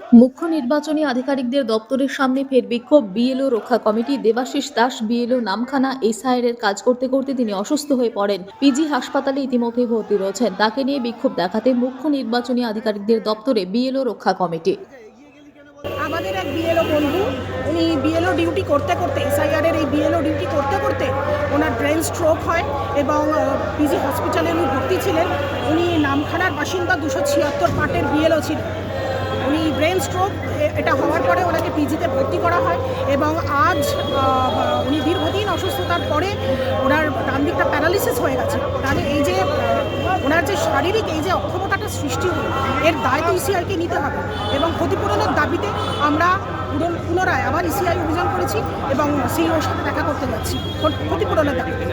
মুখ্য নির্বাচনী আধিকারিকদের দপ্তরের সামনে ফের বিক্ষোভ। বিএলও রক্ষা committee, Debashis Das, BLO Namkhana SIR এর কাজ করতে করতে তিনি অসুস্থ হয়ে পড়েন। পিজি হাসপাতালে ইতিমধ্যে ভর্তি রয়েছেন। তাকে নিয়ে বিক্ষোভ দেখাতে মুখ্য নির্বাচনী আধিকারিকদের দপ্তরে বিএলও রক্ষা কমিটি। আমাদের এক বিএলও বন্ধু, উনি বিএলও ডিউটি করতে করতে এসআইআর এর এই বিএলও ডিউটি করতে করতে ওনার ব্রেন স্ট্রোক হয় এবং পিজি হসপিটালে উনি ভর্তি ছিলেন। উনি নামখানার বাসিন্দা দুশো ছিয়াত্তর পার্টের বিএলও ছিলেন। উনি ব্রেন স্ট্রোক এটা হওয়ার পরে ওনাকে পিজিতে ভর্তি করা হয় এবং আজ উনি দীর্ঘদিন অসুস্থতার পরে ওনার ডান দিকটা প্যারালিসিস হয়ে গেছে। তাহলে এই যে ওনার যে শারীরিক এই যে অক্ষমতাটা সৃষ্টি হলো, এর দায় তো ইসিআইকে নিতে হবে এবং ক্ষতিপূরণের দাবিতে আমরা পুনর- পুনরায় আবার ইসিআই অভিযান করেছি এবং সিইওর সাথে দেখা করতে যাচ্ছি। ক্ষতিপূরণের দাবিতে।